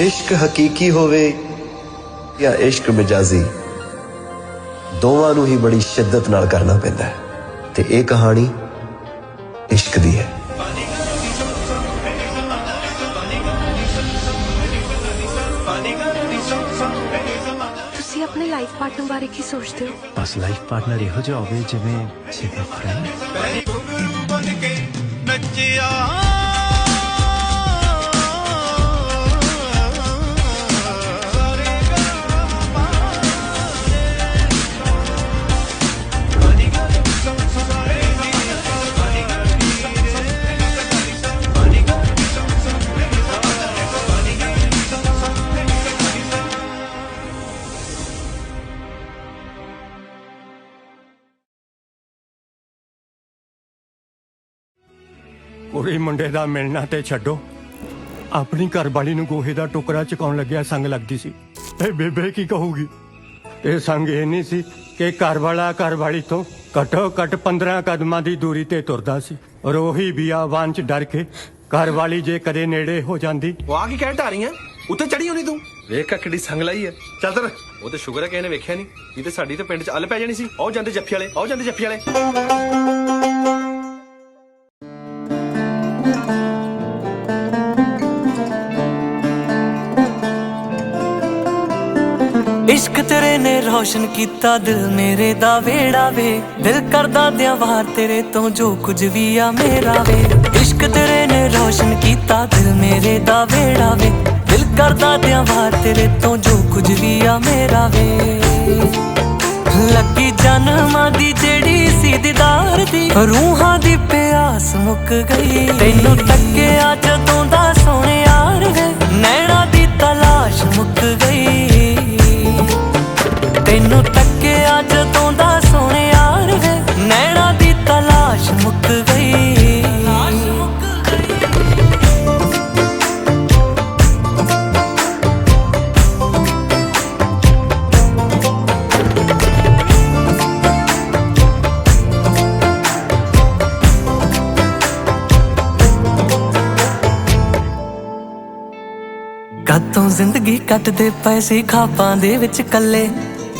ਇਸ਼ਕ ਹਕੀਕੀ ਹੋਵੇ ਜਾਂ ਇਸ਼ਕ ਮਜਾਜ਼ੀ ਦੋਵਾਂ ਨੂੰ ਹੀ ਬੜੀ ਸ਼ਿੱਦਤ ਨਾਲ ਕਰਨਾ ਪੈਂਦਾ ਹੈ। ਤੇ ਇਹ ਕਹਾਣੀ ਇਸ਼ਕ ਦੀ ਹੈ। ਤੁਸੀਂ ਆਪਣੇ ਲਾਈਫ ਪਾਰਟਨਰ ਬਾਰੇ ਕੀ ਸੋਚਦੇ ਹੋ? ਬਸ ਲਾਈਫ ਪਾਰਟਨਰ ਇਹੋ ਜਿਹਾ ਹੋਵੇ ਜਿਵੇਂ ਜਿਵੇਂ ਫਰੈਂਡ ਬਣ ਕੇ ਨੱਚਿਆ। ਕੁੜੀ ਮੁੰਡੇ ਦਾ ਮਿਲਣਾ ਤੇ ਛੱਡੋ। ਆਪਣੀ ਘਰਵਾਲੀ ਨੂੰ ਗੋਹੇ ਦਾ ਟੁਕੜਾ ਚਕਾਉਣ ਲੱਗਿਆ ਸੰਗ ਲੱਗਦੀ ਸੀ। ਇਹ ਬੇਬੇ ਕੀ ਕਹੂਗੀ? ਇਹ ਸੰਗ ਇਹ ਨਹੀਂ ਸੀ ਕਿ ਘਰਵਾਲਾ ਘਰਵਾਲੀ ਤੋਂ ਘੱਟੋ ਘੱਟ 15 ਕਦਮਾਂ ਦੀ ਦੂਰੀ ਤੇ ਤੁਰਦਾ ਸੀ। ਔਰ ਉਹੀ ਬਿਆਵਾਨ ਚ ਡਰ ਕੇ ਘਰਵਾਲੀ ਜੇ ਕਦੇ ਨੇੜੇ ਹੋ ਜਾਂਦੀ। ਉਹ ਆ ਕੀ ਕਹਿ ਢਾਰੀ ਆ ਉੱਤੇ ਚੜੀ ਹੋਣੀ ਤੂੰ? ਵੇਖ ਕਾ ਕਿੱਡੀ ਸੰਗ ਲਾਈ ਚੱਲ ਤਰ ਉਹ ਤੇ ਸ਼ੁਕਰ ਹੈ ਕਿਸੇ ਨੇ ਵੇਖਿਆ ਨਹੀਂ। ਇਹ ਤੇ ਸਾਡੀ ਤੇ ਪਿੰਡ ਚ ਅੱਲ ਪੈ ਜਾਣੀ ਸੀ। ਆਓ ਜਾਂਦੇ ਜੱਫੀ ਵਾਲੇ ਆਓ ਜਾਂਦੇ ਜੱਫੀ ਵਾਲੇ। ਇਸ਼ਕ ਤੇਰੇ ਨੇ ਰੋਸ਼ਨ ਕੀਤਾ, ਦਿਲ ਮੇਰੇ ਦਾ ਵੇੜਾ ਵੇ। ਦਿਲ ਕਰਦਾ ਦਿਆਂ ਵਾਰ ਤੇਰੇ ਤੋਂ ਜੋ ਕੁਝ ਵੀ ਆ ਮੇਰਾ ਵੇ। ਇਸ਼ਕ ਤੇਰੇ ਨੇ ਰੌਸ਼ਨ ਕੀਤਾ, ਦਿਲ ਮੇਰੇ ਦਾ ਵੇੜਾ ਵੇ। ਦਿਲ ਕਰਦਾ ਦਿਆਂ ਵਾਰ ਤੇਰੇ ਤੋਂ ਜੋ ਕੁਝ ਵੀ ਆ ਮੇਰਾ ਵੇ। ਲੱਗੀ ਜਨਮਾਂ ਦੀ ਜਿਹੜੀ ਸੀ ਦੀਦਾਰ ਦੀ, ਰੂਹਾਂ ਦੀ ਪਿਆਸ ਮੁੱਕ ਗਈ। ਤੈਨੂੰ ਤੱਕਿਆ ਜਦੋਂ ਦਾ ਸੋਹਣੇ ਕਦੋਂ ਜ਼ਿੰਦਗੀ ਕੱਟਦੇ ਪਏ ਸੀ ਖਾਪਾਂ ਦੇ ਵਿੱਚ ਕੱਲੇ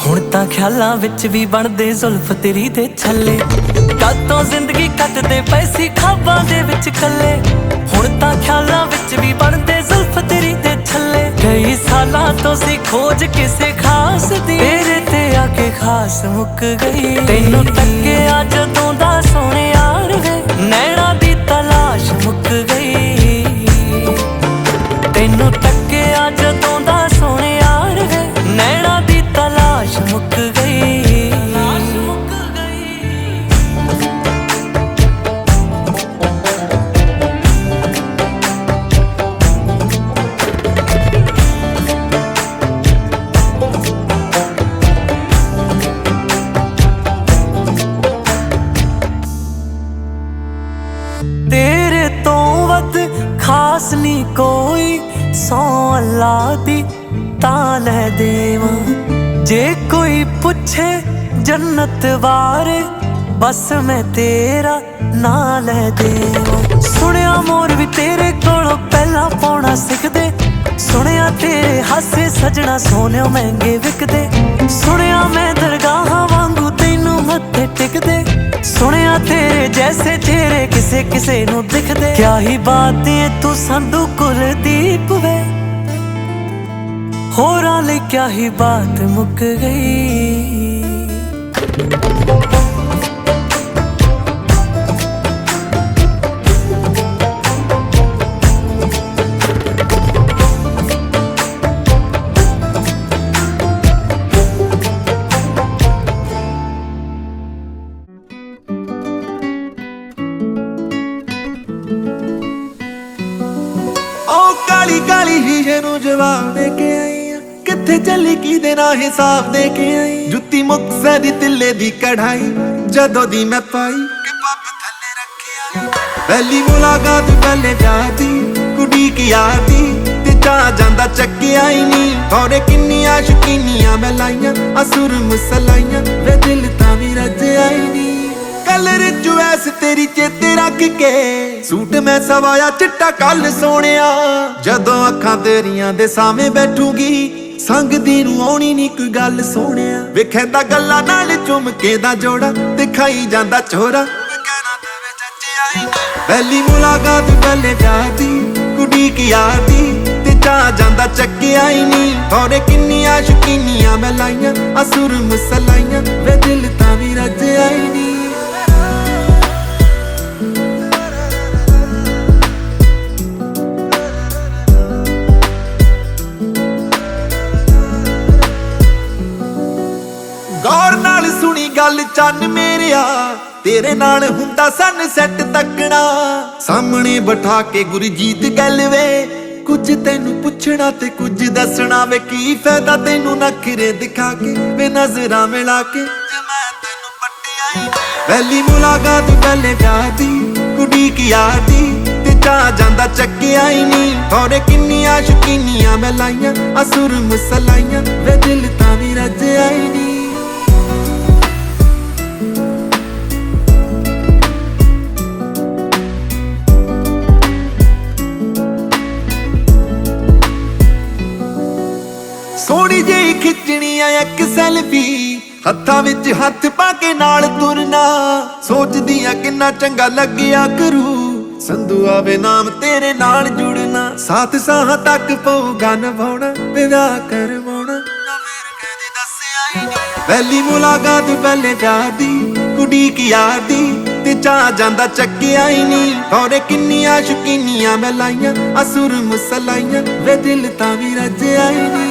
ਹੁਣ ਤਾਂ ਖਿਆਲਾਂ ਵਿੱਚ ਵੀ ਬਣਦੇ ਜ਼ੁਲਫ ਤੇਰੀ ਦੇ ਛੱਲੇ। ਕਦੋਂ ਜ਼ਿੰਦਗੀ ਕੱਟਦੇ ਪਏ ਸੀ ਖਾਪਾਂ ਦੇ ਵਿੱਚ ਕੱਲੇ ਹੁਣ ਤਾਂ ਖਿਆਲਾਂ ਵਿੱਚ ਵੀ ਬਣਦੇ ਜ਼ੁਲਫ ਤੇਰੀ ਦੇ ਛੱਲੇ। ਕਈ ਸਾਲਾਂ ਤੋਂ ਸੀ ਖੋਜ ਕਿਸੇ ਖਾਸ ਦੀ। ਤੇਰੇ ਤੇ ਆ ਕੇ ਖਾਸ ਮੁੱਕ ਗਈ। ਤੈਨੂੰ ਤੱਕਿਆ ਜਦੋਂ ਦਾ ਸੋਹਣੇ ਗਿਆ ਜਦੋਂ ਦਾ ਸੋਹਣੇ ਯਾਰ ਨੈਣਾ ਦੀ ਤਲਾਸ਼ ਮੁੱਕ ਗਈ। ਤੇਰੇ ਤੋਂ ਵੱਧ ਖਾਸ ਨਹੀਂ ਕੋਈ ਅੱਲਾ ਦੀ ਤਾਂ ਲੈ ਦੇਵਾਂ। ਜੇ ਕੋਈ ਪੁੱਛੇ ਜੰਨਤ ਬਾਰੇ ਬਸ ਮੈਂ ਤੇਰਾ ਨਾਂ ਲੈ ਦੇਵਾਂ। ਸੁਣਿਆ ਮੋਰ ਵੀ ਤੇਰੇ ਕੋਲੋਂ ਪਹਿਲਾਂ ਪਾਉਣਾ ਸਿੱਖਦੇ। ਸੁਣਿਆ ਤੇਰੇ ਹਾਸੇ ਸਜਣਾ ਸੋਨਿਓ ਮਹਿੰਗੇ ਵਿਕਦੇ। ਸੁਣਿਆ ਮੈਂ ਦਰਗਾਹਾਂ ਵਾਂਗੂ ਤੈਨੂੰ ਮੱਥੇ ਟਿਕਦੇ। ਸੁਣਿਆ ਤੇਰੇ ਜੈਸੇ ਚਿਹਰੇ ਕਿਸੇ ਕਿਸੇ ਨੂੰ ਦਿਖਦੇ। ਕਿਆ ਹੀ ਬਾਤ ਏ ਤੂੰ ਸੰਧੂ ਕੁਲਦੀਪ ਵੇ। ਹੋਰਾਂ ਲਈ ਕਿਆ ਹੀ ਬਾਤ ਮੁੱਕ ਗਈ। ਉਹ ਕਾਲੀ ਕਾਲੀ ਸ਼ੀਸ਼ੇ ਨੂੰ ਜਵਾਬ ਦੇ ਕੇ ਆਈ ਕਿੱਥੇ ਚੱਲੀ ਕਿਹਦੇ ਨਾਲ ਹਿਸਾਬ ਦੇ ਕੇ ਆਈ? ਜੁੱਤੀ ਮੁਕਸੇ ਦੀ ਤਿੱਲੇ ਦੀ ਕਢਾਈ, ਜਦੋਂ ਦੀ ਮੈਂ ਪਾਈ ਕਿ ਪੱਪ ਥੱਲੇ ਰੱਖਿਆ। ਪਹਿਲੀ ਮੁਲਾਕਾਤ ਪਹਿਲੇ ਜਾਤੀ ਕੁੜੀ ਕੀ ਆਤੀ ਤੇ ਜਾ ਜਾਂਦਾ ਚੱਕਿਆ ਹੀ ਨਹੀਂ। ਔਰੇ ਕਿੰਨੀਆਂ ਸ਼ਕੀਨੀਆਂ ਮੈਂ ਲਾਈਆਂ, ਅਸੁਰ ਮਸਲਾਈਆਂ, ਵੇ ਦਿਲ ਤਾਂ ਵੀ ਰੱਜਿਆ ਹੀ ਨਹੀਂ। ਕਲਰ ਚੁਐਸ ਤੇਰੀ ਚੇਤੇ ਰੱਖ ਕੇ, ਸੂਟ ਮੈਂ ਸਵਾਇਆ ਚਿੱਟਾ ਕੱਲ ਸੋਹਣਿਆ। ਜਦੋਂ ਅੱਖਾਂ ਤੇਰੀਆਂ ਦੇ ਸਾਹਮਣੇ ਬੈਠੂਗੀ ਸੰਗ ਨੂੰ ਆਉਣੀ ਨਹੀਂ ਕੋਈ ਗੱਲ ਸੋਹਣਿਆ। ਵੇਖੈਂਦਾ ਗੱਲਾਂ ਨਾਲ ਚੁੰਮਕੇ ਦਾ ਜੋੜਾ, ਦਿਖਾਈ ਜਾਂਦਾ ਚੋਰਾ। ਪਹਿਲੀ ਮੁਲਾਕਾਤ ਪਹਿਲੇ ਜਾਤੀ ਕੁੜੀ ਕੀ ਯਾਦੀ ਤੇ ਜਾ ਜਾਂਦਾ ਚੱਕਿਆ ਹੀ ਨਹੀਂ ਹੋਰੇ ਕਿੰਨੀਆਂ ਸ਼ਕੀਨੀਆਂ ਮੈਂ ਲਾਈਆਂ, ਅਸੁਰ ਮਸਲਾਈਆਂ, ਵੇ ਦਿਲ ਤਾਂ ਵੀ ਰੱਜਿਆ ਆਈ ਨਹੀਂ ਚੰਨ ਮੇਰਿਆ, ਤੇਰੇ ਨਾਲ ਹੁੰਦਾ ਸਨ ਤੱਕਣਾ। ਸਾਹਮਣੇ ਬਿਠਾ ਕੇ ਗੁਰਜੀਤ ਗੱਲ ਵੇ ਕੁਝ ਤੈਨੂੰ ਪੁੱਛਣਾ ਤੇ ਕੁਝ ਦੱਸਣਾ ਵੇ, ਕੀ ਫਾਇਦਾ ਤੈਨੂੰ ਨਖਰੇ ਦਿਖਾ ਕੇ, ਵੇ ਨਜ਼ਰਾਂ ਮਿਲਾ ਕੇ। ਜੇ ਮੈਂ ਤੈਨੂੰ ਪੱਟਿਆ ਹੀ ਪਹਿਲੀ ਮੁਲਾਕਾਤ ਪਹਿਲੇ ਪਿਆਰ ਦੀ, ਕੁੜੀ ਕੀ ਯਾਦੀ ਤੇ ਜਾ ਜਾਂਦਾ ਚੱਕਿਆ ਹੀ ਨਹੀਂ ਹੋਰੇ ਕਿੰਨੀਆਂ ਸ਼ਕੀਨੀਆਂ ਮੈਂ ਲਾਈਆਂ ਅਸੁਰ ਮੁਸਲਾਈਆਂ, ਵੇ ਦਿਲ ਤਾਂ ਵੀ ਰੱਜਿਆ ਹੀ ਨਹੀਂ ਖਿੱਚਣੀ ਆ ਇੱਕ ਸੈਲਫੀ। ਹੱਥਾਂ ਵਿੱਚ ਹੱਥ ਪਾ ਕੇ ਨਾਲ ਤੁਰਨਾ। ਸੋਚਦੀ ਆ ਕਿੰਨਾ ਚੰਗਾ ਲੱਗਿਆ ਕਰੂ। ਸੰਧੂ ਆਵੇ ਨਾਮ ਤੇਰੇ ਨਾਲ ਜੁੜਨਾ। ਸਾਥ ਸਾਹਾਂ ਤੱਕ ਪਊਗਾ ਨਿਭਾਉਣਾ, ਵਿਆਹ ਕਰਵਾਉਣਾ। ਦੱਸਿਆ ਪਹਿਲੀ ਮੁਲਾਕਾਤ ਪਹਿਲੇ ਪਿਆਰ ਦੀ, ਕੁੜੀ ਕੀ ਯਾਦੀ ਤੇ ਚਾ ਜਾਂਦਾ ਚੱਕਿਆ ਹੀ ਨਹੀਂ। ਹੋਰੇ ਕਿੰਨੀਆਂ ਸ਼ਕੀਨੀਆਂ ਮੈਂ ਲਾਈਆਂ ਅਸੁਰ ਮੁਸਲਾਈਆਂ, ਵੇ ਦਿਲ ਤਾਂ ਵੀ ਰੱਜਿਆ ਹੀ ਨਹੀਂ।